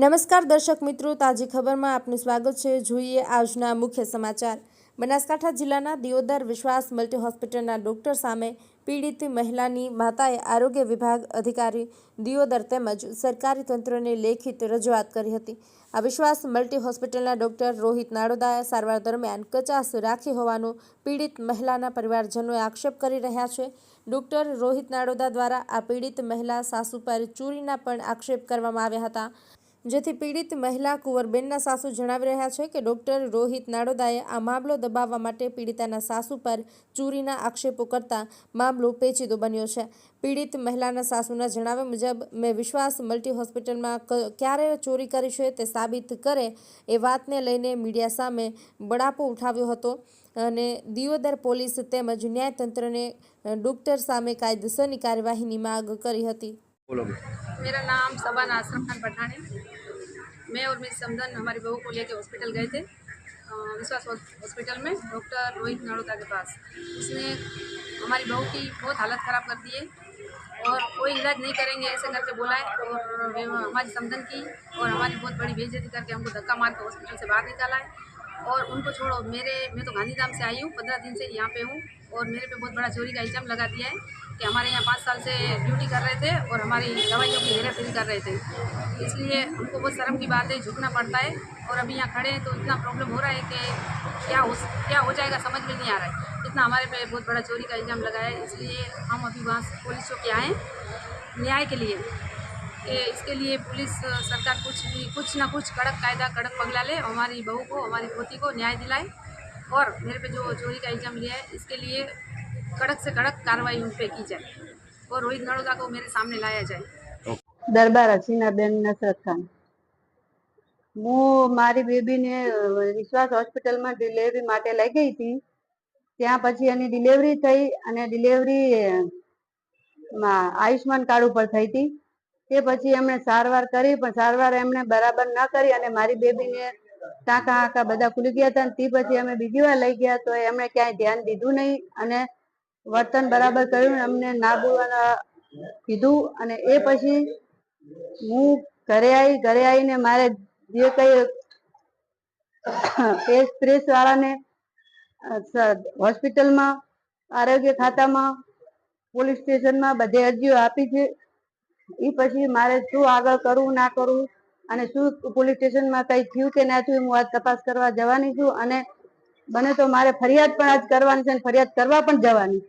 નમસ્કાર દર્શક મિત્રો, તાજી ખબરમાં આપનું સ્વાગત છે. જોઈએ આજના મુખ્ય સમાચાર. બનાસકાંઠા જિલ્લાના દિયોદર વિશ્વાસ મલ્ટી હોસ્પિટલના ડોક્ટર સામે પીડિત મહિલાની માતાએ આરોગ્ય વિભાગ અધિકારી દિયોદર તેમજ સરકારી તંત્રને લેખિત રજૂઆત કરી હતી. આ વિશ્વાસ મલ્ટી હોસ્પિટલના ડોક્ટર રોહિત નાડોદાએ સારવાર દરમિયાન કચાસ રાખી હોવાનો પીડિત મહિલાના પરિવારજનોએ આક્ષેપ કરી રહ્યા છે. ડોક્ટર રોહિત નાડોદા દ્વારા આ પીડિત મહિલા સાસુ પર ચોરીના પણ આક્ષેપ કરવામાં આવ્યા હતા. જેથી પીડિત મહિલા કુંવરબેનના સાસુ જણાવી રહ્યા છે કે ડોક્ટર રોહિત નાડોદાએ આ મામલો દબાવવા માટે પીડિતાના સાસુ પર ચોરીના આક્ષેપો કરતા મામલો પેચીદો બન્યો છે. પીડિત મહિલાના સાસુના જણાવ્યા મુજબ, મેં વિશ્વાસ મલ્ટી હોસ્પિટલમાં ક્યારે ચોરી કરી છે તે સાબિત કરે એ વાતને લઈને મીડિયા સામે બળાપો ઉઠાવ્યો હતો અને દિયોદર પોલીસ તેમજ ન્યાયતંત્રને ડોક્ટર સામે કાયદેસરની કાર્યવાહીની માંગ કરી હતી. बोलो भी मेरा नाम सबाना आसरम खान पठान है। मैं और मेरी समधन, हमारी बहू को लेके हॉस्पिटल गए थे विश्वास हॉस्पिटल में डॉक्टर रोहित नड़ोदा के पास। उसने हमारी बहू की बहुत हालत ख़राब कर दी है और कोई इलाज नहीं करेंगे ऐसे करके बोला है और हमारी समधन की और हमारी बहुत बड़ी बेइज्जती करके हमको धक्का मार के हॉस्पिटल से बाहर निकाला है। और उनको छोड़ो। मेरे, मैं तो गांधीधाम से आई हूँ, पंद्रह दिन से यहाँ पे हूँ और मेरे पे बहुत बड़ा चोरी का इल्ज़ाम लगा दिया है कि हमारे यहाँ पाँच साल से ड्यूटी कर रहे थे और हमारी दवाइयों की हेरा फेरी कर रहे थे। इसलिए हमको बहुत शर्म की बात है, झुकना पड़ता है और अभी यहाँ खड़े हैं तो इतना प्रॉब्लम हो रहा है कि क्या हो क्या हो जाएगा समझ में नहीं आ रहा है। इतना हमारे पे बहुत बड़ा चोरी का इल्ज़ाम लगा है, इसलिए हम अभी वहाँ पुलिस चौकी आएँ न्याय के लिए। कि इसके लिए पुलिस अ, सरकार कुछ भी कुछ ना कुछ कड़क कायदा कड़क पगला ले और हमारी बहू को हमारी पोती को न्याय दिलाए और मेरे पे जो चोरी का इल्ज़ाम लिया है इसके लिए कड़क से कड़क कार्रवाई उन पे की जाए और रोहित नड़ोदा को मेरे सामने लाया जाए દરબાર હસીનાબેન નસરત ખાન હું મારી બેબીને અ, વિશ્વાસ હોસ્પિટલમાં ડિલિવરી માટે લઈ ગઈ હતી ત્યાં પછી એની ડિલિવરી થઈ અને ડિલિવરી આયુષ્માન કાર્ડ ઉપર થઈ હતી તે પછી એમણે સારવાર કરી, પણ સારવાર એમણે બરાબર ન કરી અને મારી બેબીને ટાંકા આંકા બધા ખુલી ગયા હતા તે પછી અમે બીજી વાર લઈ ગયા તો એમણે ક્યાંય ધ્યાન દીધું નહીં અને વર્તન બરાબર કર્યું અમને ના બોલવાના કીધું અને એ પછી હું ઘરે આવી ઘરે આવીને મારે જે કઈ પેસ પ્રેસ વાળાને હોસ્પિટલમાં, આરોગ્ય ખાતામાં, પોલીસ સ્ટેશનમાં બધે અરજીઓ આપી છે. એ પછી મારે શું આગળ કરવું, ના કરવું અને શું પોલીસ સ્ટેશનમાં કઈ થયું કે ના થયું, હું આજ તપાસ કરવા જવાની છું અને બને તો મારે ફરિયાદ પણ આજ કરવાની છે અને ફરિયાદ કરવા પણ જવાની.